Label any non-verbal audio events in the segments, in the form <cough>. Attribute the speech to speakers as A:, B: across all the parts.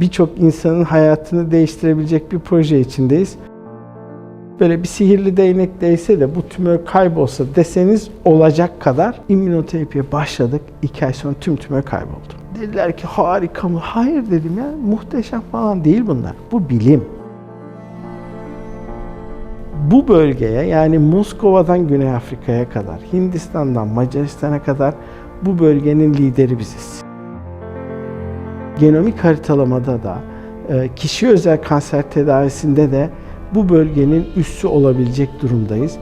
A: birçok insanın hayatını değiştirebilecek bir proje içindeyiz. Böyle bir sihirli değnek değse de bu tümör kaybolsa deseniz olacak kadar immünoterapiye başladık. İki ay sonra tüm tümör kayboldu. Dediler ki harika mı? Hayır dedim ya muhteşem falan değil bunlar. Bu bilim. Bu bölgeye yani Moskova'dan Güney Afrika'ya kadar, Hindistan'dan Macaristan'a kadar bu bölgenin lideri biziz. Genomik haritalamada da, e, kişi özel kanser tedavisinde de bu bölgenin üssü olabilecek durumdayız.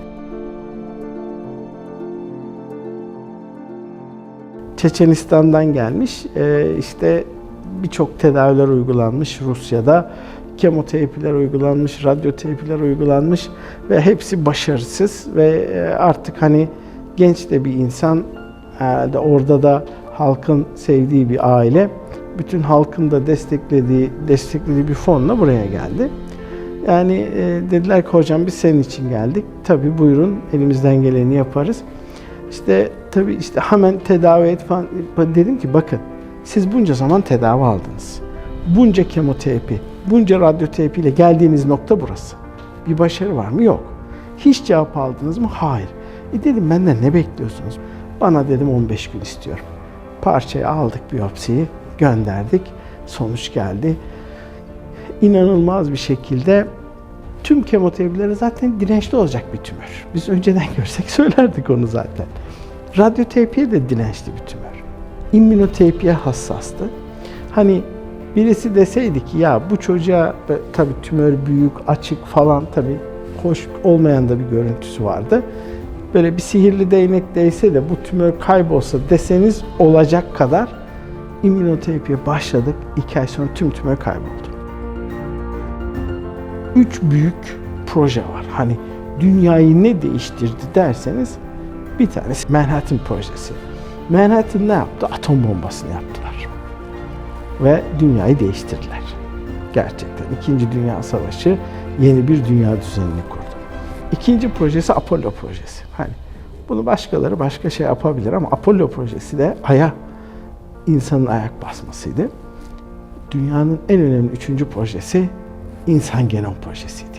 A: Çeçenistan'dan gelmiş, e, işte birçok tedaviler uygulanmış Rusya'da. Kemoterapiler uygulanmış, radyoterapiler uygulanmış ve hepsi başarısız ve e, artık hani genç de bir insan, orada da halkın sevdiği bir aile, bütün halkın da desteklediği desteklediği bir fonla buraya geldi. Yani e, dediler ki hocam biz senin için geldik. Tabii buyurun elimizden geleni yaparız. İşte tabii işte hemen tedavi et falan. Dedim ki bakın siz bunca zaman tedavi aldınız. Bunca kemoterapi, bunca radyoterapi ile geldiğiniz nokta burası. Bir başarı var mı? Yok. Hiç cevap aldınız mı? Hayır. E dedim benden ne bekliyorsunuz? Bana dedim 15 gün istiyorum. Parçayı aldık biyopsiyi, gönderdik. Sonuç geldi. İnanılmaz bir şekilde tüm kemoterapilere zaten dirençli olacak bir tümör. Biz önceden görsek <laughs> söylerdik onu zaten. Radyoterapiye de dirençli bir tümör. İmmünoterapiye hassastı. Hani birisi deseydi ki ya bu çocuğa tabii tümör büyük, açık falan tabii hoş olmayan da bir görüntüsü vardı. Böyle bir sihirli değnek değse de bu tümör kaybolsa deseniz olacak kadar immünoterapiye başladık. İki ay sonra tüm tümör kayboldu. Üç büyük proje var. Hani dünyayı ne değiştirdi derseniz bir tanesi Manhattan projesi. Manhattan ne yaptı? Atom bombasını yaptılar. Ve dünyayı değiştirdiler. Gerçekten. İkinci Dünya Savaşı yeni bir dünya düzenini kurdu. İkinci projesi Apollo projesi. Hani bunu başkaları başka şey yapabilir ama Apollo projesi de Ay'a insanın ayak basmasıydı. Dünyanın en önemli üçüncü projesi insan genom projesiydi.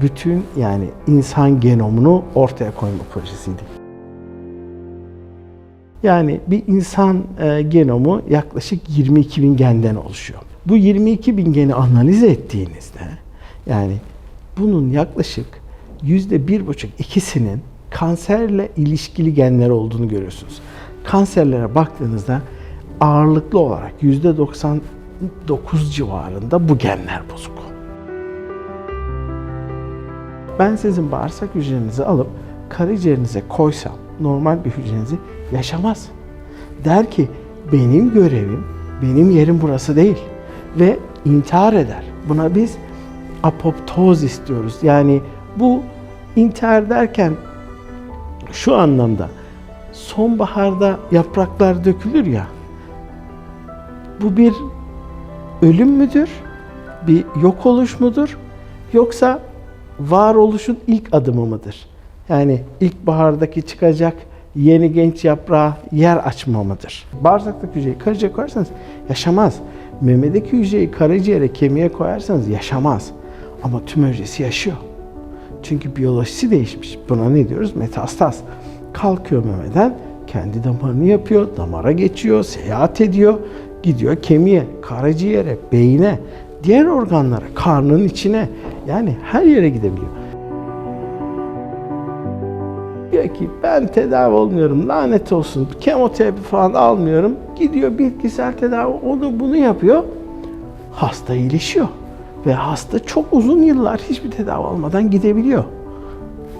A: Bütün yani insan genomunu ortaya koyma projesiydi. Yani bir insan e, genomu yaklaşık 22 bin genden oluşuyor. Bu 22 bin geni analiz ettiğinizde yani bunun yaklaşık yüzde bir buçuk ikisinin kanserle ilişkili genler olduğunu görüyorsunuz. Kanserlere baktığınızda ağırlıklı olarak yüzde 99 civarında bu genler bozuk. Ben sizin bağırsak hücrenizi alıp karaciğerinize koysam normal bir hücrenizi yaşamaz. Der ki benim görevim, benim yerim burası değil ve intihar eder. Buna biz apoptoz diyoruz. Yani bu intihar derken şu anlamda sonbaharda yapraklar dökülür ya. Bu bir ölüm müdür? Bir yok oluş mudur? Yoksa varoluşun ilk adımı mıdır? Yani ilkbahardaki çıkacak yeni genç yaprağa yer açma mıdır? Bağırsaktaki hücreyi karaciğere koyarsanız yaşamaz. Memedeki hücreyi karaciğere, kemiğe koyarsanız yaşamaz. Ama tüm hücresi yaşıyor. Çünkü biyolojisi değişmiş. Buna ne diyoruz? Metastaz. Kalkıyor memeden, kendi damarını yapıyor, damara geçiyor, seyahat ediyor, gidiyor kemiğe, karaciğere, beyine, diğer organlara, karnın içine yani her yere gidebiliyor. Diyor ki ben tedavi olmuyorum lanet olsun kemoterapi falan almıyorum. Gidiyor bitkisel tedavi onu bunu yapıyor. Hasta iyileşiyor. Ve hasta çok uzun yıllar hiçbir tedavi almadan gidebiliyor.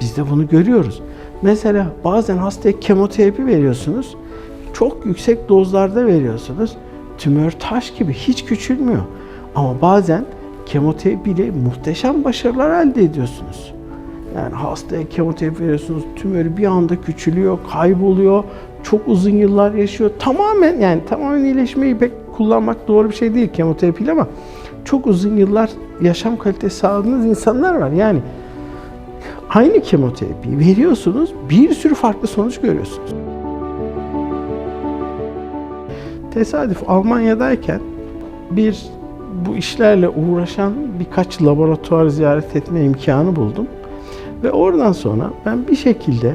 A: Biz de bunu görüyoruz. Mesela bazen hastaya kemoterapi veriyorsunuz. Çok yüksek dozlarda veriyorsunuz. Tümör taş gibi hiç küçülmüyor. Ama bazen kemoterapiyle muhteşem başarılar elde ediyorsunuz. Yani hastaya kemoterapi veriyorsunuz, tümörü bir anda küçülüyor, kayboluyor, çok uzun yıllar yaşıyor. Tamamen yani tamamen iyileşmeyi pek kullanmak doğru bir şey değil kemoterapiyle ama çok uzun yıllar yaşam kalitesi sağladığınız insanlar var. Yani aynı kemoterapiyi veriyorsunuz, bir sürü farklı sonuç görüyorsunuz. Tesadüf Almanya'dayken bir bu işlerle uğraşan birkaç laboratuvar ziyaret etme imkanı buldum. Ve oradan sonra ben bir şekilde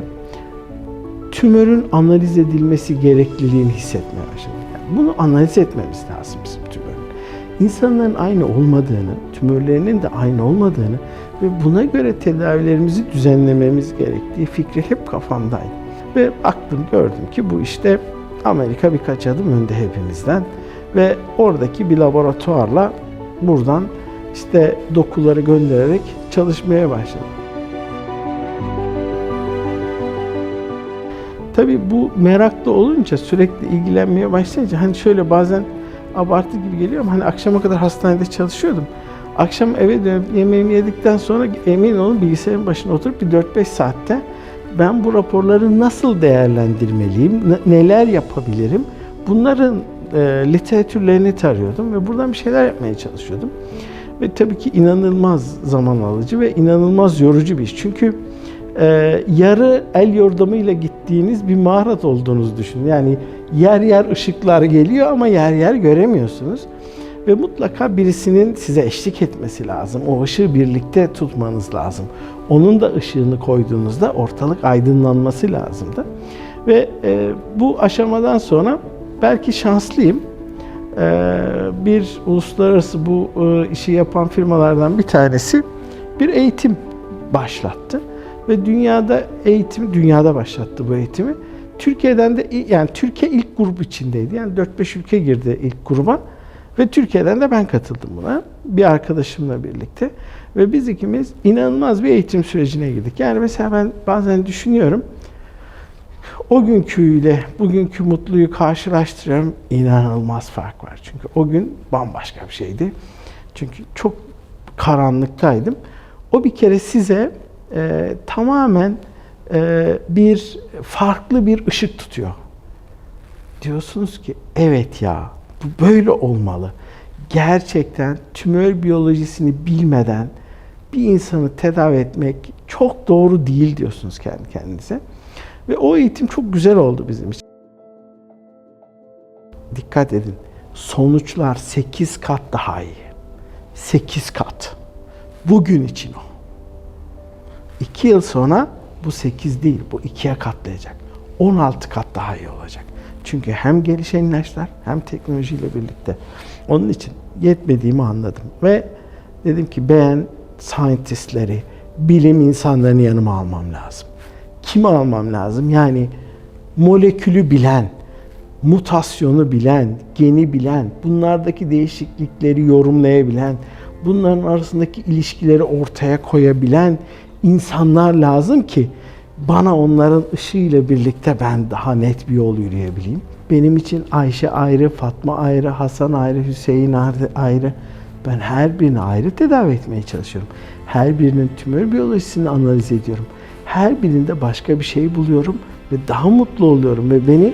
A: tümörün analiz edilmesi gerekliliğini hissetmeye başladım. Yani bunu analiz etmemiz lazım bizim tümörün. İnsanların aynı olmadığını, tümörlerinin de aynı olmadığını ve buna göre tedavilerimizi düzenlememiz gerektiği fikri hep kafamdaydı. Ve baktım gördüm ki bu işte Amerika birkaç adım önde hepimizden ve oradaki bir laboratuvarla buradan işte dokuları göndererek çalışmaya başladım. Tabii bu meraklı olunca sürekli ilgilenmeye başlayınca hani şöyle bazen abartı gibi geliyor ama hani akşama kadar hastanede çalışıyordum. Akşam eve dönüp yemeğimi yedikten sonra emin olun bilgisayarın başına oturup bir 4-5 saatte ben bu raporları nasıl değerlendirmeliyim, ne- neler yapabilirim bunların e, literatürlerini tarıyordum ve buradan bir şeyler yapmaya çalışıyordum. Ve tabii ki inanılmaz zaman alıcı ve inanılmaz yorucu bir iş. Çünkü e, yarı el yordamıyla gittiğiniz bir mağarat olduğunuzu düşünün. Yani yer yer ışıklar geliyor ama yer yer göremiyorsunuz. Ve mutlaka birisinin size eşlik etmesi lazım. O ışığı birlikte tutmanız lazım. Onun da ışığını koyduğunuzda ortalık aydınlanması lazımdı. Ve e, bu aşamadan sonra belki şanslıyım. E, bir uluslararası bu e, işi yapan firmalardan bir tanesi bir eğitim başlattı ve dünyada eğitim dünyada başlattı bu eğitimi. Türkiye'den de yani Türkiye ilk grup içindeydi. Yani 4-5 ülke girdi ilk gruba ve Türkiye'den de ben katıldım buna bir arkadaşımla birlikte ve biz ikimiz inanılmaz bir eğitim sürecine girdik. Yani mesela ben bazen düşünüyorum o günküyle bugünkü mutluyu karşılaştırıyorum. inanılmaz fark var. Çünkü o gün bambaşka bir şeydi. Çünkü çok karanlıktaydım. O bir kere size e, tamamen e, bir farklı bir ışık tutuyor. Diyorsunuz ki evet ya bu böyle olmalı. Gerçekten tümör biyolojisini bilmeden bir insanı tedavi etmek çok doğru değil diyorsunuz kendi kendinize. Ve o eğitim çok güzel oldu bizim için. Dikkat edin. Sonuçlar 8 kat daha iyi. 8 kat. Bugün için o. 2 yıl sonra bu 8 değil, bu 2'ye katlayacak. 16 kat daha iyi olacak. Çünkü hem gelişen ilaçlar hem teknolojiyle birlikte. Onun için yetmediğimi anladım. Ve dedim ki ben scientistleri, bilim insanlarını yanıma almam lazım. Kimi almam lazım? Yani molekülü bilen, mutasyonu bilen, geni bilen, bunlardaki değişiklikleri yorumlayabilen, bunların arasındaki ilişkileri ortaya koyabilen insanlar lazım ki bana onların ışığıyla birlikte ben daha net bir yol yürüyebileyim. Benim için Ayşe ayrı, Fatma ayrı, Hasan ayrı, Hüseyin ayrı. Ben her birini ayrı tedavi etmeye çalışıyorum. Her birinin tümör biyolojisini analiz ediyorum. Her birinde başka bir şey buluyorum ve daha mutlu oluyorum ve beni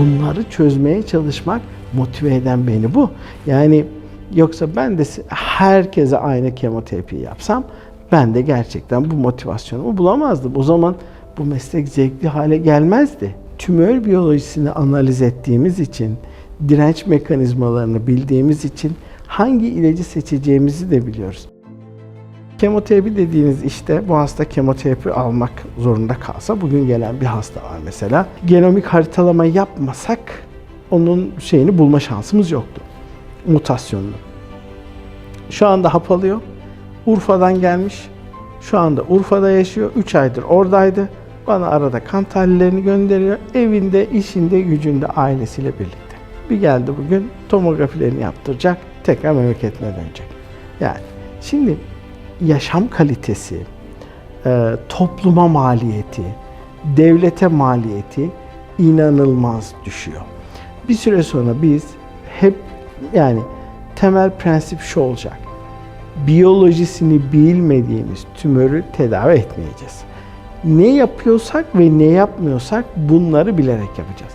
A: bunları çözmeye çalışmak motive eden beni bu. Yani yoksa ben de herkese aynı kemoterapi yapsam ben de gerçekten bu motivasyonumu bulamazdım. O zaman bu meslek zevkli hale gelmezdi. Tümör biyolojisini analiz ettiğimiz için, direnç mekanizmalarını bildiğimiz için hangi ilacı seçeceğimizi de biliyoruz. Kemoterapi dediğiniz işte bu hasta kemoterapi almak zorunda kalsa bugün gelen bir hasta var mesela. Genomik haritalama yapmasak onun şeyini bulma şansımız yoktu. Mutasyonunu. Şu anda hap alıyor. Urfa'dan gelmiş. Şu anda Urfa'da yaşıyor. 3 aydır oradaydı. Bana arada kan tahlillerini gönderiyor. Evinde, işinde, gücünde, ailesiyle birlikte. Bir geldi bugün tomografilerini yaptıracak. Tekrar memleketine dönecek. Yani şimdi yaşam kalitesi, e, topluma maliyeti, devlete maliyeti inanılmaz düşüyor. Bir süre sonra biz hep yani temel prensip şu olacak. Biyolojisini bilmediğimiz tümörü tedavi etmeyeceğiz. Ne yapıyorsak ve ne yapmıyorsak bunları bilerek yapacağız.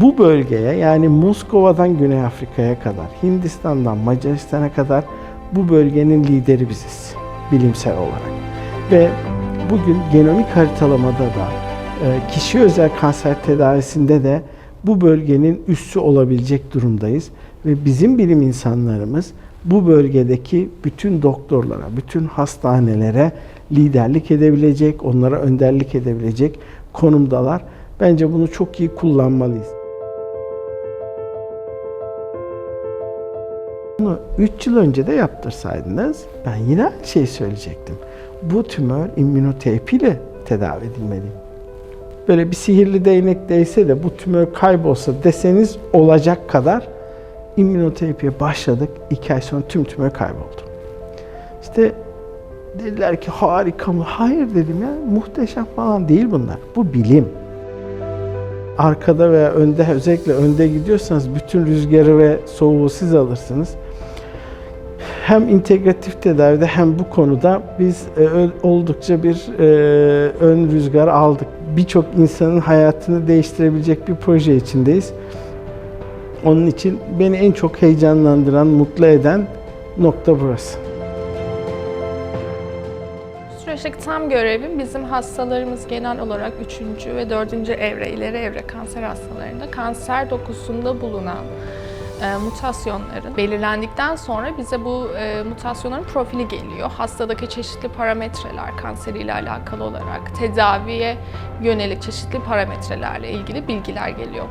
A: Bu bölgeye yani Moskova'dan Güney Afrika'ya kadar, Hindistan'dan Macaristan'a kadar bu bölgenin lideri biziz bilimsel olarak. Ve bugün genomik haritalamada da e, kişi özel kanser tedavisinde de bu bölgenin üssü olabilecek durumdayız ve bizim bilim insanlarımız bu bölgedeki bütün doktorlara, bütün hastanelere liderlik edebilecek, onlara önderlik edebilecek konumdalar. Bence bunu çok iyi kullanmalıyız. Bunu 3 yıl önce de yaptırsaydınız ben yine aynı şeyi söyleyecektim. Bu tümör immünoterapiyle tedavi edilmeli. Böyle bir sihirli değnek değse de bu tümör kaybolsa deseniz olacak kadar immünoterapiye başladık. 2 ay sonra tüm tümör kayboldu. İşte dediler ki harika mı? Hayır dedim ya muhteşem falan değil bunlar. Bu bilim. Arkada veya önde özellikle önde gidiyorsanız bütün rüzgarı ve soğuğu siz alırsınız hem integratif tedavide hem bu konuda biz e, oldukça bir e, ön rüzgar aldık. Birçok insanın hayatını değiştirebilecek bir proje içindeyiz. Onun için beni en çok heyecanlandıran, mutlu eden nokta burası.
B: Süreçteki tam görevim bizim hastalarımız genel olarak 3. ve 4. evre, ileri evre kanser hastalarında kanser dokusunda bulunan e, mutasyonların belirlendikten sonra bize bu e, mutasyonların profili geliyor. Hastadaki çeşitli parametreler kanseriyle alakalı olarak tedaviye yönelik çeşitli parametrelerle ilgili bilgiler geliyor.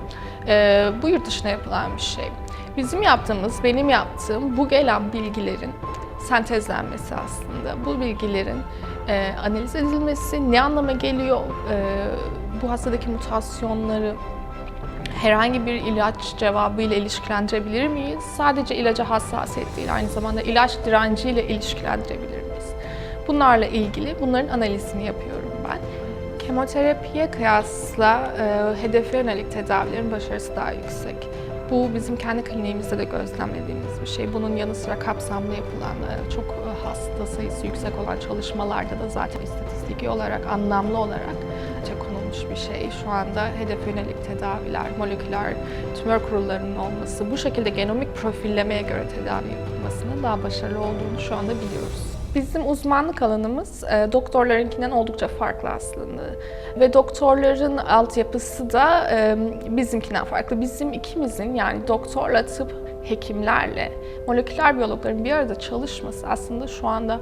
B: E, bu yurt dışına yapılan bir şey. Bizim yaptığımız, benim yaptığım bu gelen bilgilerin sentezlenmesi aslında. Bu bilgilerin e, analiz edilmesi, ne anlama geliyor, e, bu hastadaki mutasyonları herhangi bir ilaç cevabıyla ilişkilendirebilir miyiz? Sadece ilaca hassasiyet değil, aynı zamanda ilaç direnciyle ilişkilendirebilir miyiz? Bunlarla ilgili bunların analizini yapıyorum ben. Kemoterapiye kıyasla e, hedefe yönelik tedavilerin başarısı daha yüksek. Bu bizim kendi kliniğimizde de gözlemlediğimiz bir şey. Bunun yanı sıra kapsamlı yapılan, e, çok e, hasta sayısı yüksek olan çalışmalarda da zaten istatistiki olarak, anlamlı olarak konulmuş bir şey. Şu anda hedef yönelik tedaviler, moleküler tümör kurullarının olması, bu şekilde genomik profillemeye göre tedavi yapılmasının daha başarılı olduğunu şu anda biliyoruz. Bizim uzmanlık alanımız e, doktorlarınkinden oldukça farklı aslında. Ve doktorların altyapısı da e, bizimkinden farklı. Bizim ikimizin yani doktorla tıp hekimlerle moleküler biyologların bir arada çalışması aslında şu anda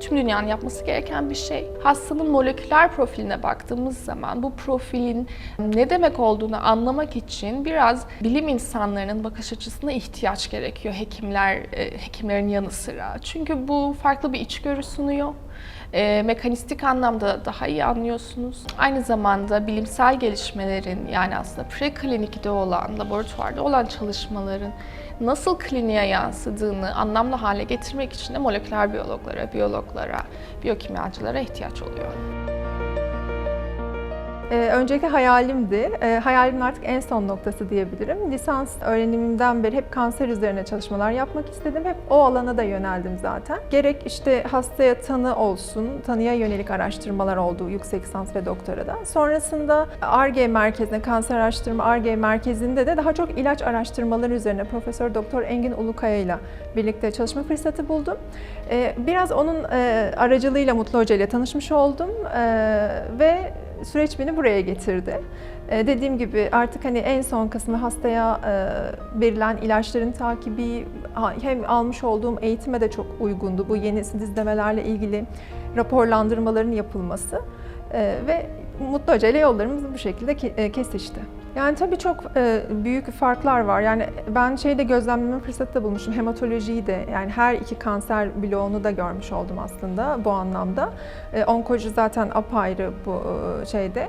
B: tüm dünyanın yapması gereken bir şey. Hastanın moleküler profiline baktığımız zaman bu profilin ne demek olduğunu anlamak için biraz bilim insanlarının bakış açısına ihtiyaç gerekiyor hekimler e, hekimlerin yanı sıra. Çünkü bu farklı bir içgörü sunuyor e, mekanistik anlamda daha iyi anlıyorsunuz. Aynı zamanda bilimsel gelişmelerin yani aslında preklinikte olan, laboratuvarda olan çalışmaların nasıl kliniğe yansıdığını anlamlı hale getirmek için de moleküler biyologlara, biyologlara, biyokimyacılara ihtiyaç oluyor.
C: Ee, önceki hayalimdi. Ee, hayalimin artık en son noktası diyebilirim. Lisans öğrenimimden beri hep kanser üzerine çalışmalar yapmak istedim. Hep o alana da yöneldim zaten. Gerek işte hastaya tanı olsun, tanıya yönelik araştırmalar oldu yüksek lisans ve doktorada. Sonrasında ARGE merkezinde, kanser araştırma ARGE merkezinde de daha çok ilaç araştırmaları üzerine Profesör Doktor Engin Ulukaya ile birlikte çalışma fırsatı buldum. Ee, biraz onun e, aracılığıyla Mutlu Hoca ile tanışmış oldum ve süreç beni buraya getirdi. Ee, dediğim gibi artık hani en son kısmı hastaya e, verilen ilaçların takibi hem almış olduğum eğitime de çok uygundu. Bu yeni dizlemelerle ilgili raporlandırmaların yapılması e, ve Mutlu Hoca ile yollarımız bu şekilde e, kesişti. Yani tabii çok e, büyük farklar var. Yani ben şeyde gözlemleme fırsatı da bulmuşum. Hematolojiyi de yani her iki kanser bloğunu da görmüş oldum aslında bu anlamda. E, onkoloji zaten apayrı bu e, şeyde.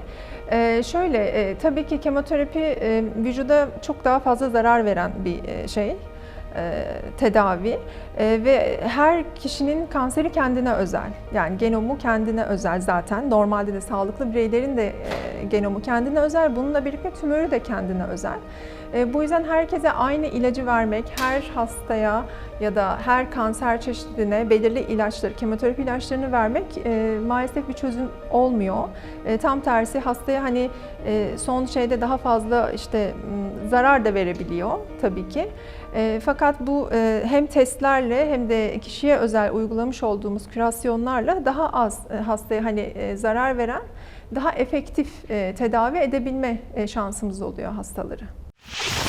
C: E, şöyle e, tabii ki kemoterapi e, vücuda çok daha fazla zarar veren bir e, şey tedavi e, ve her kişinin kanseri kendine özel. Yani genomu kendine özel zaten. Normalde de sağlıklı bireylerin de e, genomu kendine özel. Bununla birlikte tümörü de kendine özel. E, bu yüzden herkese aynı ilacı vermek, her hastaya ya da her kanser çeşidine belirli ilaçları, kemoterapi ilaçlarını vermek e, maalesef bir çözüm olmuyor. E, tam tersi hastaya hani son şeyde daha fazla işte zarar da verebiliyor tabii ki. Fakat bu hem testlerle hem de kişiye özel uygulamış olduğumuz kürasyonlarla daha az hastaya hani zarar veren, daha efektif tedavi edebilme şansımız oluyor hastaları. you